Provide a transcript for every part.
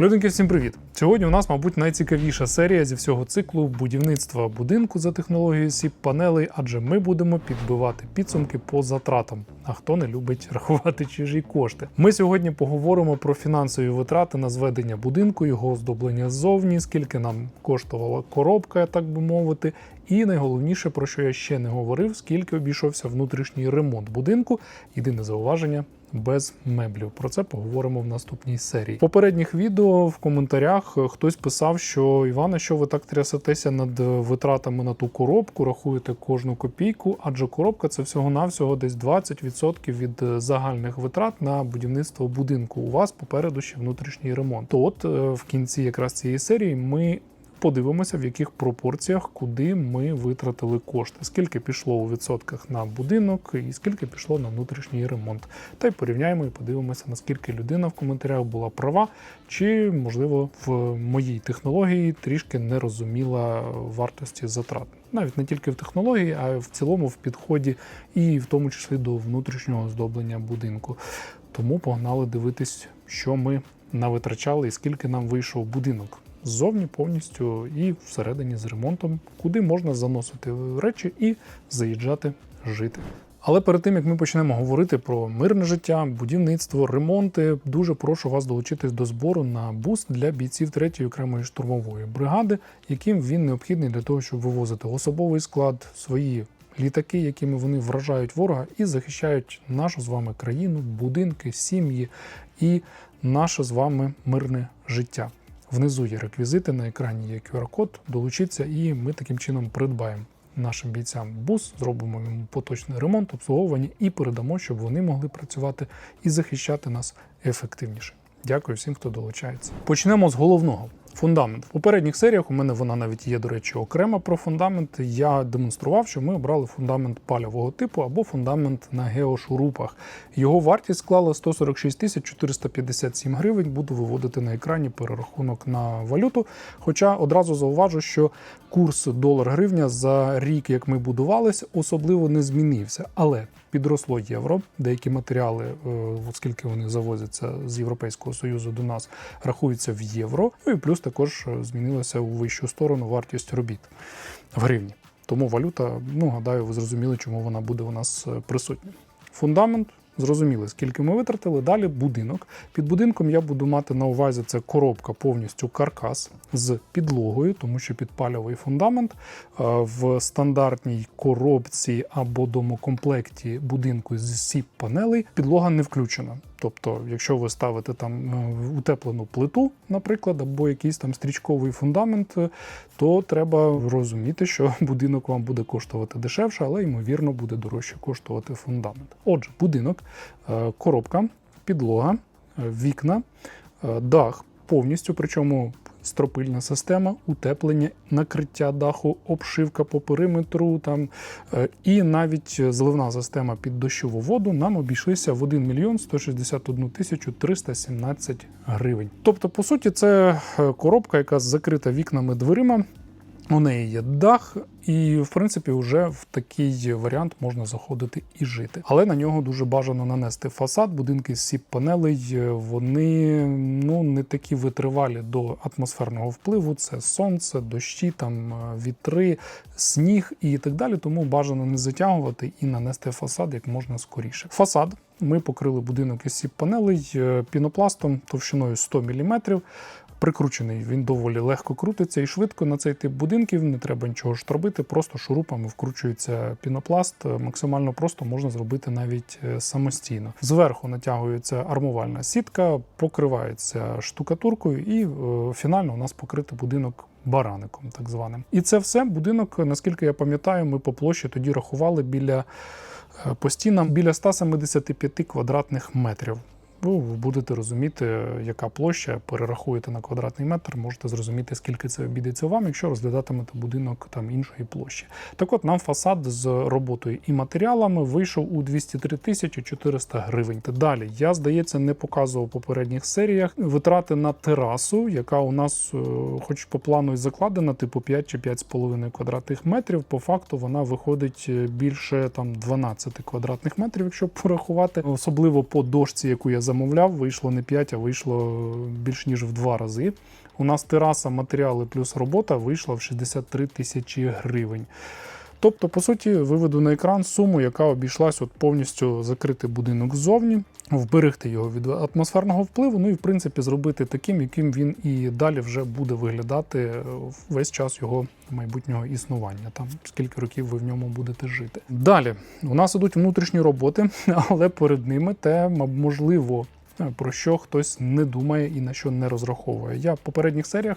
Людинки, всім привіт! Сьогодні у нас, мабуть, найцікавіша серія зі всього циклу будівництва будинку за технологією сіп панелей, адже ми будемо підбивати підсумки по затратам. А хто не любить рахувати чужі кошти? Ми сьогодні поговоримо про фінансові витрати на зведення будинку, його оздоблення ззовні, скільки нам коштувала коробка, так би мовити. І найголовніше, про що я ще не говорив, скільки обійшовся внутрішній ремонт будинку. Єдине зауваження без меблів. Про це поговоримо в наступній серії. В попередніх відео в коментарях хтось писав, що Івана, що ви так трясетеся над витратами на ту коробку, рахуєте кожну копійку, адже коробка це всього-навсього десь 20% від загальних витрат на будівництво будинку. У вас попереду ще внутрішній ремонт. То от е, в кінці якраз цієї серії ми. Подивимося, в яких пропорціях, куди ми витратили кошти, скільки пішло у відсотках на будинок і скільки пішло на внутрішній ремонт. Та й порівняємо і подивимося, наскільки людина в коментарях була права, чи можливо в моїй технології трішки не розуміла вартості затрат. Навіть не тільки в технології, а в цілому в підході, і в тому числі до внутрішнього оздоблення будинку. Тому погнали дивитись, що ми навитрачали і скільки нам вийшов будинок ззовні повністю і всередині з ремонтом, куди можна заносити речі і заїжджати жити. Але перед тим як ми почнемо говорити про мирне життя, будівництво, ремонти, дуже прошу вас долучитись до збору на буст для бійців 3-ї окремої штурмової бригади, яким він необхідний для того, щоб вивозити особовий склад, свої літаки, якими вони вражають ворога і захищають нашу з вами країну, будинки, сім'ї і наше з вами мирне життя. Внизу є реквізити, на екрані є QR-код, долучіться, і ми таким чином придбаємо нашим бійцям бус, зробимо йому поточний ремонт, обслуговування і передамо, щоб вони могли працювати і захищати нас ефективніше. Дякую всім, хто долучається. Почнемо з головного. Фундамент. В попередніх серіях у мене вона навіть є, до речі, окрема про фундамент. Я демонстрував, що ми обрали фундамент пальового типу або фундамент на геошурупах. Його вартість склала 146 тисяч 457 гривень. Буду виводити на екрані перерахунок на валюту. Хоча одразу зауважу, що курс долар-гривня за рік, як ми будувалися, особливо не змінився. Але підросло євро. Деякі матеріали, е, оскільки вони завозяться з Європейського союзу до нас, рахуються в євро. Ну і плюс також змінилася у вищу сторону вартість робіт в гривні. Тому валюта, ну гадаю, ви зрозуміли, чому вона буде у нас е, присутня. Фундамент. Зрозуміли, скільки ми витратили. Далі будинок. Під будинком я буду мати на увазі це коробка повністю каркас з підлогою, тому що підпальовий фундамент е, в стандартній коробці або домокомплекті будинку з сіп панелей підлога не включена. Тобто, якщо ви ставите там е, утеплену плиту, наприклад, або якийсь там стрічковий фундамент, е, то треба розуміти, що будинок вам буде коштувати дешевше, але ймовірно буде дорожче коштувати фундамент. Отже, будинок, коробка, підлога, вікна, дах повністю, причому стропильна система, утеплення, накриття даху, обшивка по периметру там і навіть зливна система під дощову воду нам обійшлися в 1 мільйон 161 тисячу 317 гривень. Тобто, по суті, це коробка, яка закрита вікнами дверима. У неї є дах, і в принципі вже в такий варіант можна заходити і жити. Але на нього дуже бажано нанести фасад. Будинки з сіп панелей вони ну не такі витривалі до атмосферного впливу. Це сонце, дощі, там вітри, сніг і так далі. Тому бажано не затягувати і нанести фасад як можна скоріше. Фасад. Ми покрили будинок із сіп панелей пінопластом товщиною 100 мм прикручений. Він доволі легко крутиться і швидко на цей тип будинків. Не треба нічого штробити, просто шурупами вкручується пінопласт. Максимально просто можна зробити навіть е, самостійно. Зверху натягується армувальна сітка, покривається штукатуркою, і е, фінально у нас покритий будинок. Бараником, так званим, і це все будинок. Наскільки я пам'ятаю, ми по площі тоді рахували біля е, по стінам біля 175 квадратних метрів. Ну, ви будете розуміти, яка площа, перерахуєте на квадратний метр, можете зрозуміти, скільки це обійдеться вам, якщо розглядатимете будинок там іншої площі. Так от нам фасад з роботою і матеріалами вийшов у 203 тисячі 400 гривень. Далі я, здається, не показував у попередніх серіях витрати на терасу, яка у нас, е, хоч по плану і закладена, типу 5 чи 5,5 квадратних метрів. По факту вона виходить е, більше там 12 квадратних метрів, якщо порахувати, особливо по дошці, яку я замовляв, вийшло не 5, а вийшло більш ніж в два рази. У нас тераса, матеріали плюс робота вийшла в 63 тисячі гривень. Тобто, по суті, виведу на екран суму, яка обійшлась от повністю закрити будинок ззовні, вберегти його від атмосферного впливу, ну і в принципі зробити таким, яким він і далі вже буде виглядати е, весь час його майбутнього існування. Там скільки років ви в ньому будете жити. Далі у нас ідуть внутрішні роботи, але перед ними те можливо. Про що хтось не думає і на що не розраховує. Я в попередніх серіях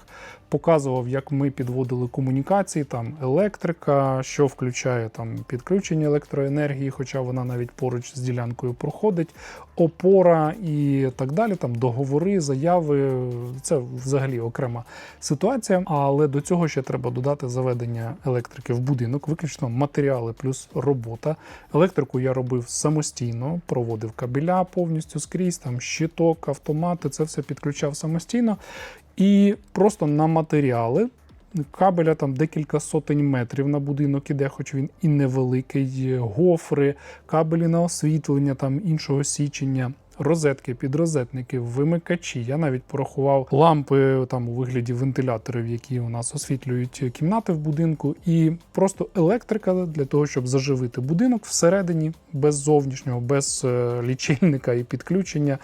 показував, як ми підводили комунікації, там електрика, що включає там підключення електроенергії, хоча вона навіть поруч з ділянкою проходить, опора і так далі. Там договори, заяви. Це взагалі окрема ситуація. Але до цього ще треба додати заведення електрики в будинок, виключно матеріали плюс робота. Електрику я робив самостійно, проводив кабеля повністю скрізь, там щиток, автомати, це все підключав самостійно. І просто на матеріали кабеля там декілька сотень метрів на будинок іде, хоч він і невеликий, гофри, кабелі на освітлення, там іншого січення. Розетки, підрозетники, вимикачі. Я навіть порахував лампи там у вигляді вентиляторів, які у нас освітлюють кімнати в будинку, і просто електрика для того, щоб заживити будинок всередині, без зовнішнього, без е, лічильника і підключення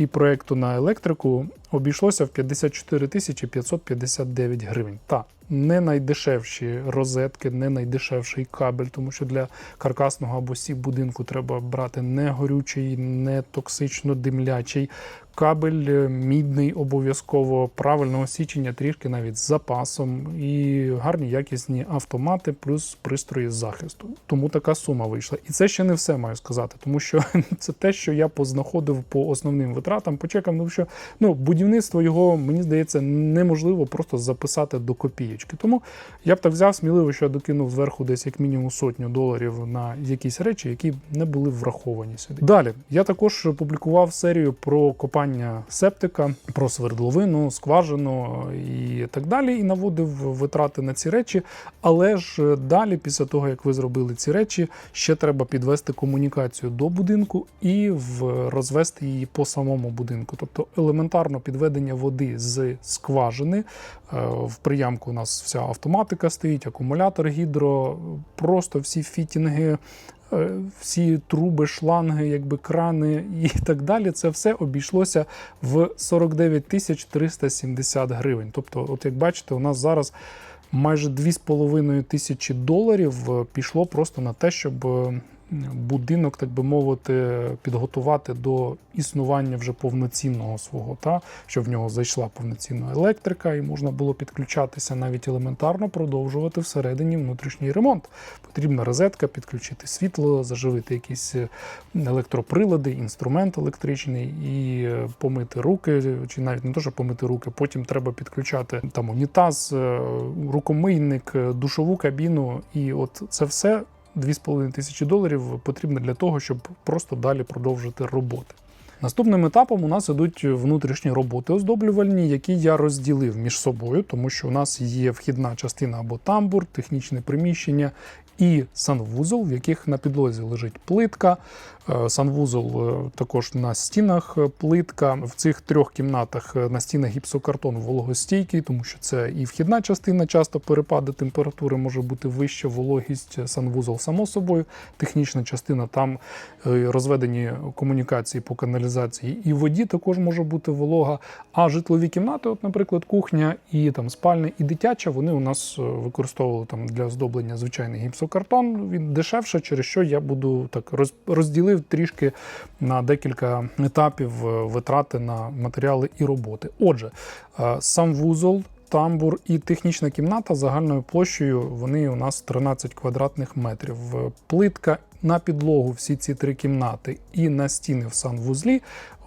і проекту на електрику обійшлося в 54 тисячі 559 гривень. Та не найдешевші розетки, не найдешевший кабель, тому що для каркасного або сі будинку треба брати не горючий, не токсично димлячий. Кабель е, мідний обов'язково правильного січення, трішки навіть з запасом, і гарні якісні автомати, плюс пристрої захисту. Тому така сума вийшла. І це ще не все маю сказати, тому що це те, що я познаходив по основним витратам, почекав, тому що ну, будівництво його, мені здається, неможливо просто записати до копієчки. Тому я б так взяв сміливо, що я докинув зверху десь як мінімум сотню доларів на якісь речі, які не були враховані сюди. Далі я також публікував серію про копання септика, про свердловину, скважину і так далі, і наводив витрати на ці речі. Але ж далі, після того як ви зробили ці речі, ще треба підвести комунікацію до будинку і розвести її по самому будинку. Тобто елементарно підведення води з скважини. Е, в приямку у нас вся автоматика стоїть, акумулятор гідро, просто всі фітінги, Е, всі труби, шланги, якби крани і так далі. Це все обійшлося в 49 тисяч 370 гривень. Тобто, от як бачите, у нас зараз майже 2,5 тисячі доларів е, пішло просто на те, щоб е, будинок, так би мовити, підготувати до існування вже повноцінного свого, та щоб в нього зайшла повноцінна електрика, і можна було підключатися навіть елементарно, продовжувати всередині внутрішній ремонт. Потрібна розетка, підключити світло, заживити якісь е, електроприлади, інструмент електричний і е, помити руки, чи навіть не то, що помити руки, потім треба підключати там унітаз, е, рукомийник, душову кабіну, і от це все. 2,5 тисячі доларів потрібно для того, щоб просто далі продовжити роботи. Наступним етапом у нас ідуть внутрішні роботи оздоблювальні, які я розділив між собою, тому що у нас є вхідна частина або тамбур, технічне приміщення і санвузол, в яких на підлозі лежить плитка. Е, санвузол е, також на стінах плитка. В цих трьох кімнатах е, на стінах гіпсокартон вологостійкий, тому що це і вхідна частина, часто перепади температури може бути вища, вологість, санвузол, само собою. Технічна частина там розведені комунікації по каналізації і воді також може бути волога. А житлові кімнати, от, наприклад, кухня і там спальня, і дитяча, вони у нас використовували там для оздоблення звичайний гіпсокартон. Він дешевше, через що я буду так розділив трішки на декілька етапів е, витрати на матеріали і роботи. Отже, е, сам вузол. Тамбур і технічна кімната загальною площею вони у нас 13 квадратних метрів. Плитка на підлогу всі ці три кімнати і на стіни в санвузлі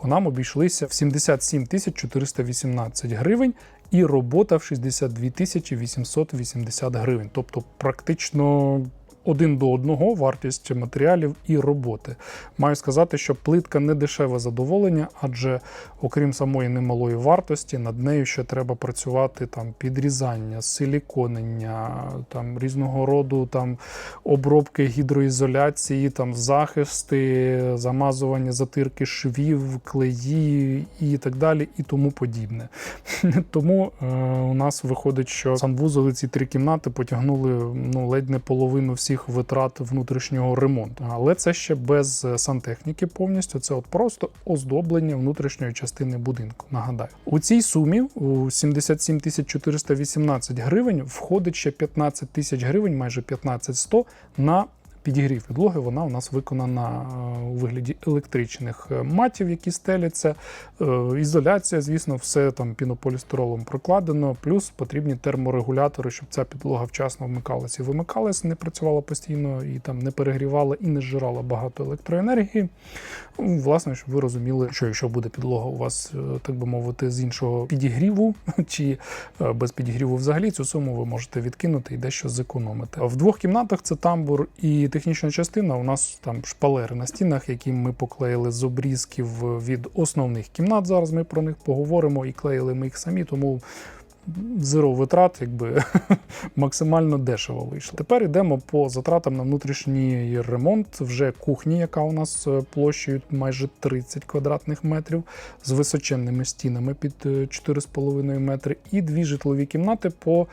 нам обійшлися в 77 418 гривень, і робота в 62 тисячі 880 гривень. Тобто, практично один до одного вартість матеріалів і роботи. Маю сказати, що плитка не дешеве задоволення, адже окрім самої немалої вартості, над нею ще треба працювати там підрізання, силіконення, там різного роду там обробки гідроізоляції, там захисти, замазування, затирки швів, клеї і так далі, і тому подібне. Тому е, у нас виходить, що санвузоли ці три кімнати потягнули ну ледь не половину всіх витрат внутрішнього ремонту. Але це ще без сантехніки повністю. Це от просто оздоблення внутрішньої частини будинку. Нагадаю, у цій сумі у 77 тисяч 418 гривень входить ще 15 тисяч гривень, майже 15 100 на підігрів підлоги. Вона у нас виконана е, у вигляді електричних е, матів, які стеляться. Е, Ізоляція, звісно, все там пінополістиролом прокладено. Плюс потрібні терморегулятори, щоб ця підлога вчасно вмикалася і вимикалася, не працювала постійно і там не перегрівала і не зжирала багато електроенергії. Ну, Власне, щоб ви розуміли, що якщо буде підлога у вас, так би мовити, з іншого підігріву чи без підігріву взагалі, цю суму ви можете відкинути і дещо зекономити. В двох кімнатах це тамбур і технічна частина. У нас там шпалери на стінах, які ми поклеїли з обрізків від основних кімнат. Зараз ми про них поговоримо і клеїли ми їх самі, тому. Зеро витрат, якби максимально дешево вийшло. Тепер йдемо по затратам на внутрішній ремонт. Вже кухні, яка у нас е, площею майже 30 квадратних метрів з височенними стінами під е, 4,5 метри, і дві житлові кімнати по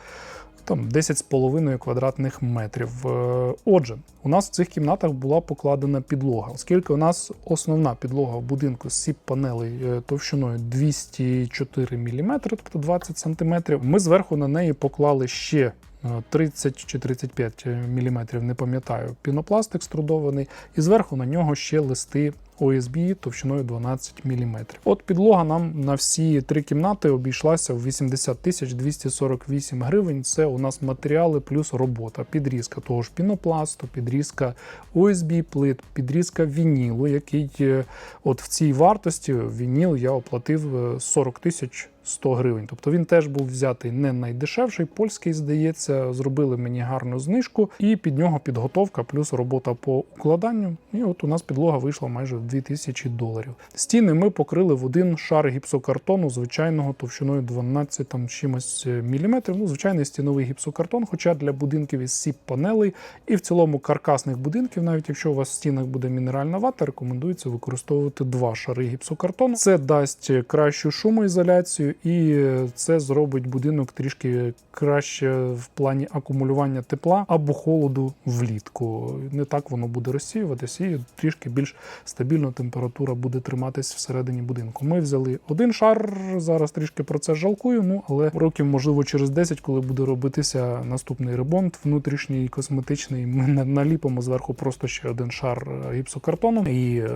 там 10,5 квадратних метрів. Е, Отже, у нас в цих кімнатах була покладена підлога, оскільки у нас основна підлога в будинку з сіп панелей е, товщиною 204 мм, тобто 20 см, ми зверху на неї поклали ще. Е, 30 чи 35 мм, не пам'ятаю, пінопласт екструдований, і зверху на нього ще листи OSB товщиною 12 мм. От підлога нам на всі три кімнати обійшлася в 80 тисяч 248 гривень. Це у нас матеріали плюс робота, підрізка того ж пінопласту, підрізка OSB плит, підрізка вінілу, який е, от в цій вартості вініл я оплатив е, 40 тисяч 100 гривень. Тобто він теж був взятий не найдешевший, польський, здається, зробили мені гарну знижку, і під нього підготовка плюс робота по укладанню. І от у нас підлога вийшла майже в 2000 доларів. Стіни ми покрили в один шар гіпсокартону, звичайного товщиною 12 там чимось е, міліметрів. Ну, звичайний стіновий гіпсокартон, хоча для будинків із сіп панелей і в цілому каркасних будинків, навіть якщо у вас в стінах буде мінеральна вата, рекомендується використовувати два шари гіпсокартону. Це дасть кращу шумоізоляцію, і це зробить будинок трішки краще в плані акумулювання тепла або холоду влітку. Не так воно буде розсіюватись, і трішки більш стабільно температура буде триматись всередині будинку. Ми взяли один шар. Зараз трішки про це жалкую. Ну але років, можливо, через 10, коли буде робитися наступний ремонт, внутрішній косметичний, ми на- наліпимо зверху просто ще один шар гіпсокартону і е,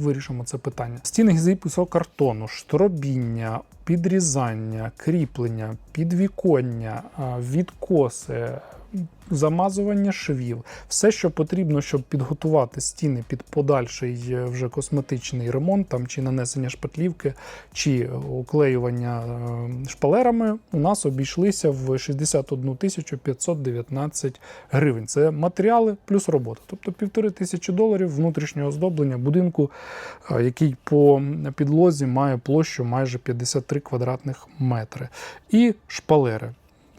вирішимо це питання. Стіни з гіпсокартону, штробіння, підрізання, кріплення, підвіконня, відкоси. Замазування швів, все, що потрібно, щоб підготувати стіни під подальший е, вже косметичний ремонт, там чи нанесення шпатлівки, чи уклеювання е, шпалерами, у нас обійшлися в 61 тисячу 519 гривень. Це матеріали плюс робота, тобто півтори тисячі доларів внутрішнього оздоблення будинку, е, який по підлозі має площу майже 53 квадратних метри. І шпалери.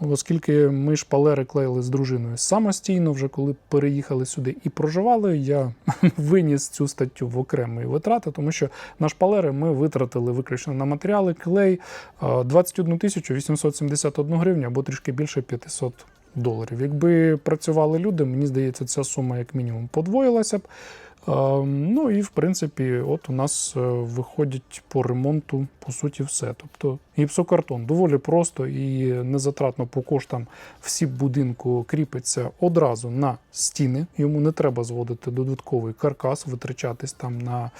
Оскільки ми шпалери клеїли з дружиною самостійно, вже коли переїхали сюди і проживали, я виніс цю статтю в окремі витрати, тому що на шпалери ми витратили виключно на матеріали, клей е, 21 тисячу 871 гривню або трішки більше 500 доларів. Якби працювали люди, мені здається, ця сума як мінімум подвоїлася б. Ну і в принципі, от у нас е, виходить по ремонту по суті все. Тобто гіпсокартон доволі просто і незатратно по коштам всі будинку кріпиться одразу на стіни. Йому не треба зводити додатковий каркас, витрачатись там на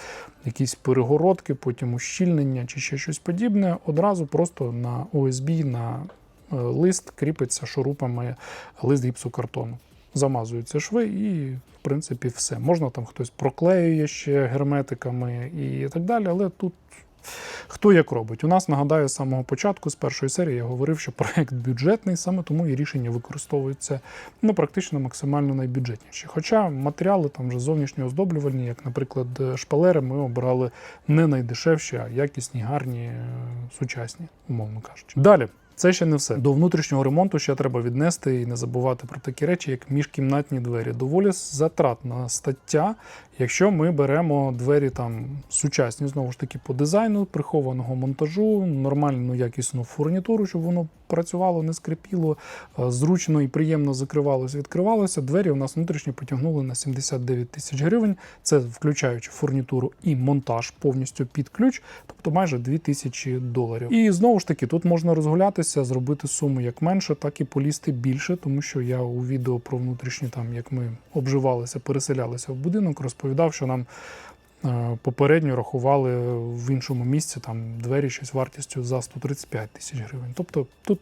якісь перегородки, потім ущільнення чи ще щось подібне. Одразу просто на ОСБ, на е, лист кріпиться шурупами лист гіпсокартону. Замазуються шви і, в принципі, все. Можна там хтось проклеює ще герметиками і так далі, але тут Хто як робить? У нас нагадаю з самого початку, з першої серії, я говорив, що проект бюджетний, саме тому і рішення використовуються ну, практично максимально найбюджетніші. Хоча матеріали там вже зовнішньо оздоблювальні, як, наприклад, шпалери, ми обирали не найдешевші, а якісні, гарні, е, сучасні, умовно кажучи. Далі. Це ще не все. До внутрішнього ремонту ще треба віднести і не забувати про такі речі, як міжкімнатні двері. Доволі затратна стаття, якщо ми беремо двері там сучасні, знову ж таки, по дизайну, прихованого монтажу, нормальну якісну фурнітуру, щоб воно працювало, не скрипіло, е, зручно і приємно закривалося, відкривалося. Двері у нас внутрішньо потягнули на 79 тисяч гривень. Це включаючи фурнітуру і монтаж повністю під ключ, тобто майже 2 тисячі доларів. І знову ж таки, тут можна розгулятися, зробити суму як менше, так і полізти більше, тому що я у відео про внутрішні там, як ми обживалися, переселялися в будинок, розповідав, що нам. Е, Попередньо рахували в іншому місці там двері щось вартістю за 135 тисяч гривень. Тобто тут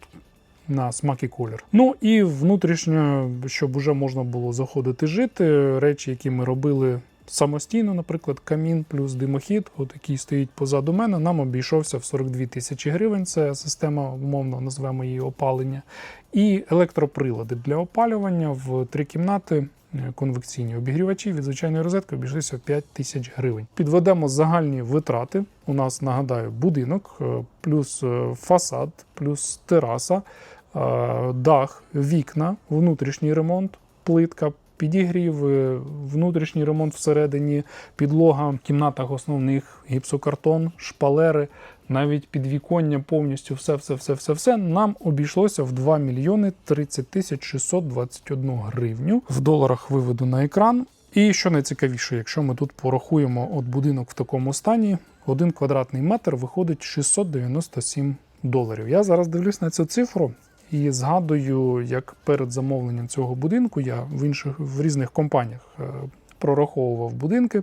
на смак і колір. Ну і внутрішньо, щоб вже можна було заходити жити, речі, які ми робили самостійно, наприклад, камін плюс димохід, от який стоїть позаду мене, нам обійшовся в 42 тисячі гривень. Це система, умовно назвемо її опалення, і електроприлади для опалювання в три кімнати. е, Конвекційні обігрівачі від звичайної розетки обійшлися в 5 тисяч гривень. Підведемо загальні витрати. У нас нагадаю будинок, е, плюс е, фасад, плюс тераса, дах, вікна, внутрішній ремонт, плитка, підігрів, е, внутрішній ремонт всередині, підлога в кімнатах основних, гіпсокартон, шпалери, навіть підвіконня повністю все, все, все, все, все нам обійшлося в 2 мільйони 30 тисяч 621 гривню. В доларах виведу на екран. І що найцікавіше, якщо ми тут порахуємо от будинок в такому стані, один квадратний метр виходить 697 доларів. Я зараз дивлюсь на цю цифру і згадую, як перед замовленням цього будинку я в інших в різних компаніях е, прораховував будинки,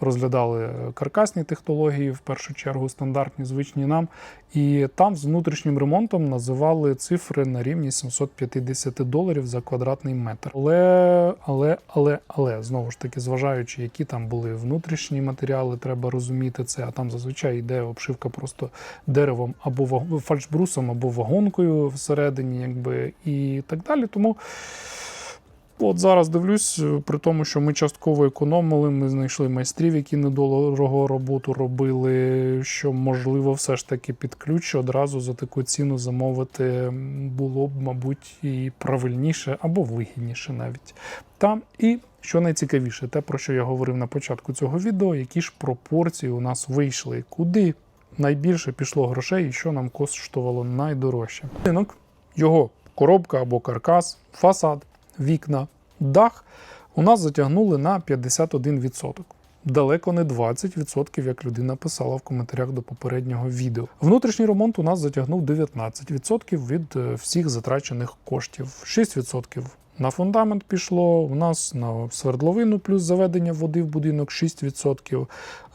розглядали е, каркасні технології, в першу чергу стандартні, звичні нам. І там з внутрішнім ремонтом називали цифри на рівні 750 доларів за квадратний метр. Але, але, але, але знову ж таки, зважаючи, які там були внутрішні матеріали, треба розуміти це. А там зазвичай йде обшивка просто деревом або фальшбрусом, або вагонкою всередині, якби і так далі. Тому. От зараз дивлюсь, е, при тому, що ми частково економили, ми знайшли майстрів, які недорого роботу робили. Що можливо, все ж таки під ключ одразу за таку ціну замовити було б, мабуть, і правильніше або вигідніше навіть. Та і що найцікавіше, те, про що я говорив на початку цього відео, які ж пропорції у нас вийшли, куди найбільше пішло грошей і що нам коштувало найдорожче. Ринок, його коробка або каркас, фасад, вікна, дах у нас затягнули на 51%. Далеко не 20%, як людина писала в коментарях до попереднього відео. Внутрішній ремонт у нас затягнув 19% від е, всіх затрачених коштів. 6% на фундамент пішло. У нас на свердловину плюс заведення води в будинок 6%.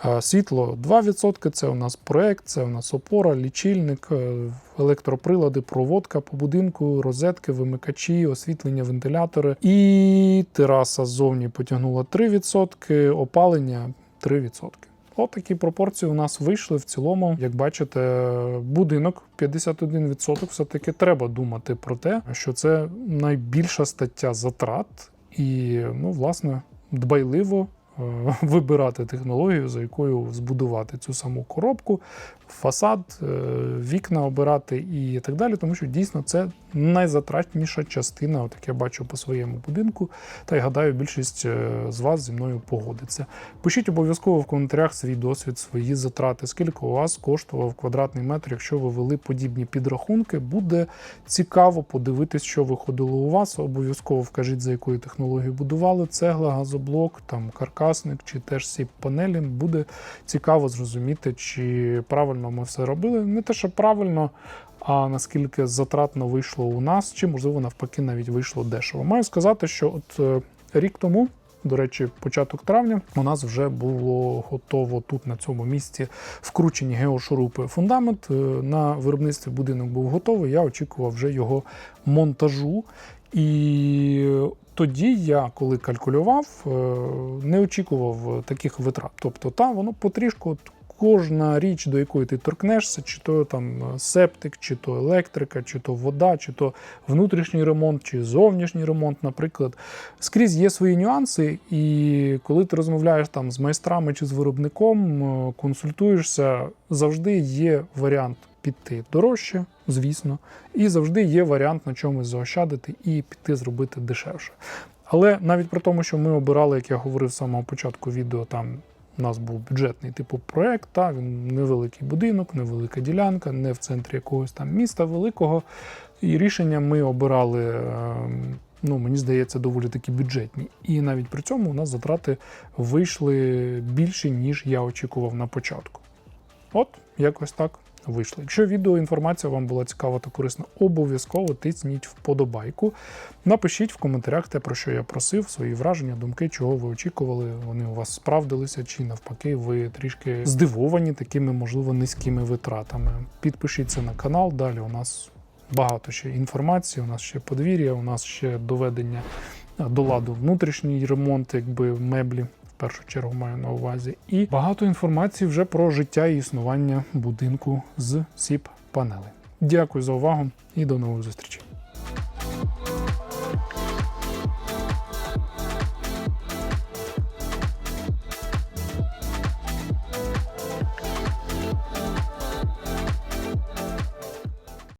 Е, Світло 2%. Це у нас проект, це у нас опора, лічильник, е, електроприлади, проводка по будинку, розетки, вимикачі, освітлення, вентилятори. І тераса ззовні потягнула 3%, опалення 3%. От такі пропорції у нас вийшли в цілому. Як бачите, будинок 51% все-таки треба думати про те, що це найбільша стаття затрат, і ну, власне, дбайливо е, вибирати технологію, за якою збудувати цю саму коробку, фасад, е, вікна обирати і так далі, тому що дійсно це найзатратніша частина, от як я бачу по своєму будинку. Та й гадаю, більшість е, з вас зі мною погодиться. Пишіть обов'язково в коментарях свій досвід, свої затрати, скільки у вас коштував квадратний метр, якщо ви вели подібні підрахунки. Буде цікаво подивитись, що виходило у вас. Обов'язково вкажіть, за якою технологією будували цегла, газоблок, там каркасник чи теж сіп панелі. Буде цікаво зрозуміти, чи правильно ми все робили. Не те, що правильно, а наскільки затратно вийшло у нас, чи можливо навпаки навіть вийшло дешево. Маю сказати, що от е, рік тому. До речі, початок травня у нас вже було готово тут на цьому місці вкручені геошурупи фундамент. Е, На виробництві будинок був готовий. Я очікував вже його монтажу. І тоді я, коли калькулював, е, не очікував таких витрат. Тобто, та воно потрішку от кожна річ, до якої ти торкнешся, чи то там е, септик, чи то електрика, чи то вода, чи то внутрішній ремонт, чи зовнішній ремонт, наприклад, скрізь є свої нюанси, і коли ти розмовляєш там з майстрами чи з виробником, е, консультуєшся, завжди є варіант піти дорожче, звісно, і завжди є варіант на чомусь заощадити і піти зробити дешевше. Але навіть при тому, що ми обирали, як я говорив з самого початку відео, там у нас був бюджетний типу проект, та він невеликий будинок, невелика ділянка, не в центрі якогось там міста великого. І рішення ми обирали, ем, ну мені здається, доволі таки бюджетні. І навіть при цьому у нас затрати вийшли більші, ніж я очікував на початку. От, якось так вийшло. Якщо відео інформація вам була цікава та корисна, обов'язково тисніть вподобайку. Напишіть в коментарях те, про що я просив, свої враження, думки, чого ви очікували. Вони у вас справдилися, чи навпаки, ви трішки здивовані такими, можливо, низькими витратами. Підпишіться на канал. Далі у нас багато ще інформації. У нас ще подвір'я, у нас ще доведення до ладу внутрішній ремонт, якби меблі першу чергу маю на увазі, і багато інформації вже про життя і існування будинку з сіп панели Дякую за увагу і до нових зустрічей.